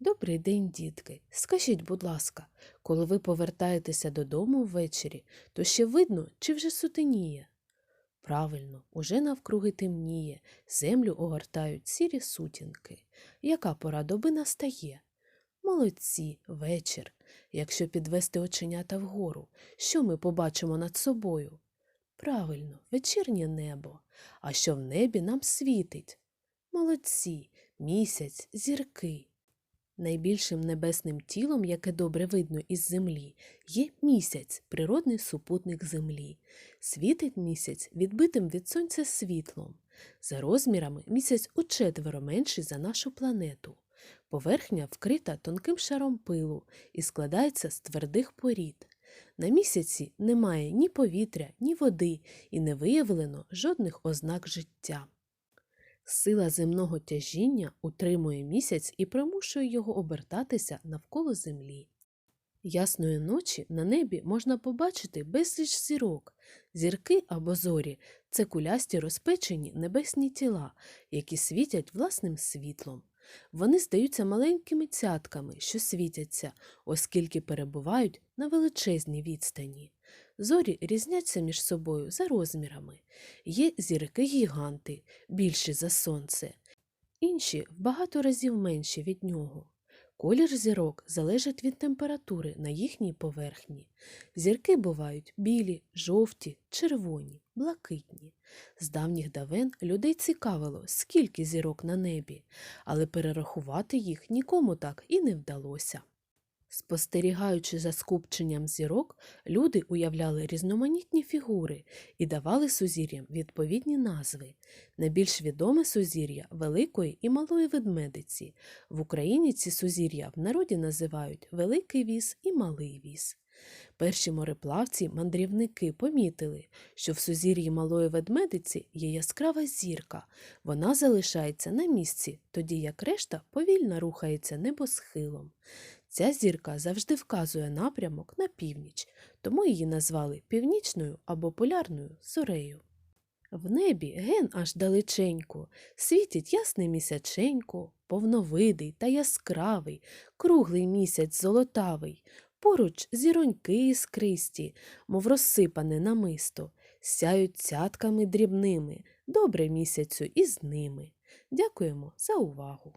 Добрий день, дітки. Скажіть, будь ласка, коли ви повертаєтеся додому ввечері, то ще видно, чи вже сутеніє? Правильно, уже навкруги темніє, землю огортають сірі сутінки. Яка пора доби настає? Молодці, вечір. Якщо підвести оченята вгору, що ми побачимо над собою? Правильно, вечірнє небо. А що в небі нам світить? Молодці, місяць, зірки. Найбільшим небесним тілом, яке добре видно із землі, є місяць, природний супутник землі. Світить місяць відбитим від сонця світлом. За розмірами місяць учетверо менший за нашу планету. Поверхня вкрита тонким шаром пилу і складається з твердих порід. На місяці немає ні повітря, ні води і не виявлено жодних ознак життя. Сила земного тяжіння утримує місяць і примушує його обертатися навколо землі. Ясної ночі на небі можна побачити безліч зірок. Зірки або зорі це кулясті розпечені небесні тіла, які світять власним світлом. Вони здаються маленькими цятками, що світяться, оскільки перебувають на величезній відстані. Зорі різняться між собою за розмірами. Є зірки-гіганти, більші за сонце, інші в багато разів менші від нього. Колір зірок залежить від температури на їхній поверхні. Зірки бувають білі, жовті, червоні, блакитні. З давніх давен людей цікавило, скільки зірок на небі, але перерахувати їх нікому так і не вдалося. Спостерігаючи за скупченням зірок, люди уявляли різноманітні фігури і давали сузір'ям відповідні назви. Найбільш відоме сузір'я Великої і Малої ведмедиці. В Україні ці сузір'я в народі називають Великий віз і Малий віз. Перші мореплавці, мандрівники помітили, що в сузір'ї малої ведмедиці є яскрава зірка. Вона залишається на місці, тоді як решта повільно рухається небосхилом. Ця зірка завжди вказує напрямок на північ, тому її назвали північною або полярною зорею. В небі ген аж далеченько, світить ясне місяченько, повновидий та яскравий, круглий місяць золотавий, поруч зіроньки іскристі, мов розсипане намисто, сяють цятками дрібними, добре місяцю і з ними. Дякуємо за увагу!